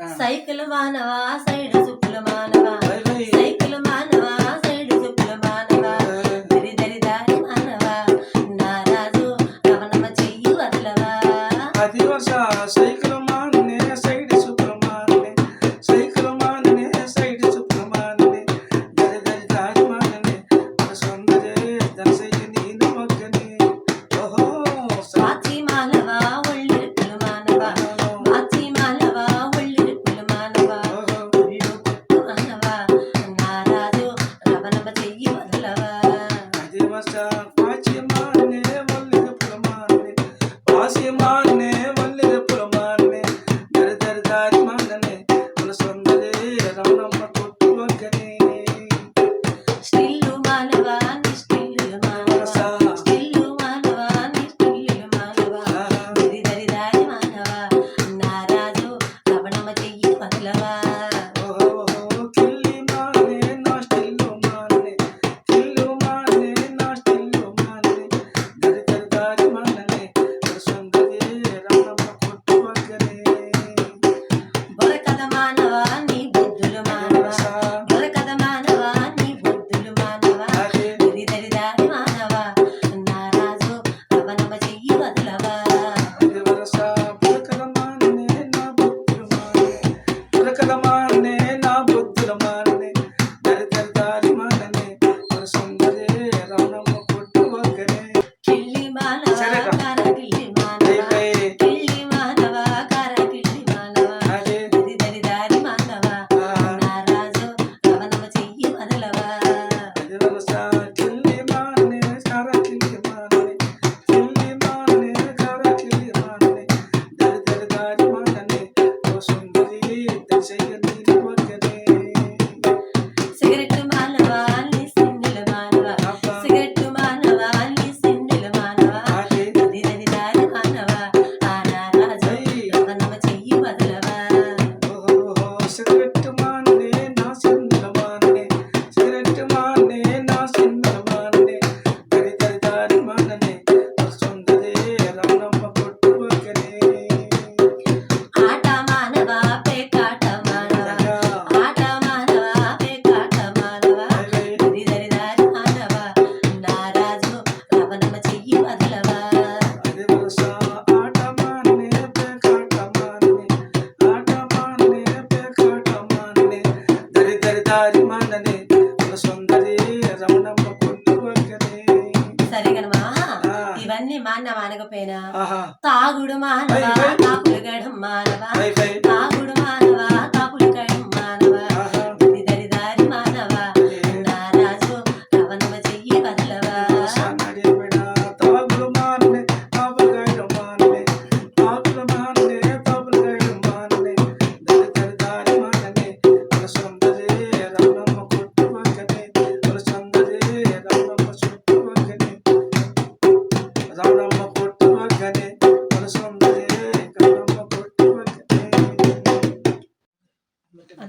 Cycle మానవా side సుప్పుల మానవా? Asiman Se quiere సరే గనమా ఇవన్నీ మాన్న మానకపోయినా. తాగుడు మానవా తాగుడు గడం మానవా.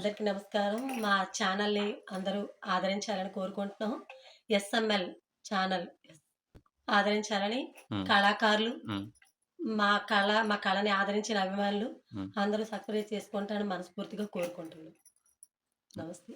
అందరికీ నమస్కారం. మా ఛానల్ని అందరూ ఆదరించాలని కోరుకుంటున్నాం. ఎస్ఎంఎల్ ఛానల్ ఆదరించాలని కళాకారులు మా కళ మా కళని ఆదరించిన అభిమానులు అందరూ సక్సెస్ చేసుకుంటానని మనస్ఫూర్తిగా కోరుకుంటున్నాం. నమస్తే.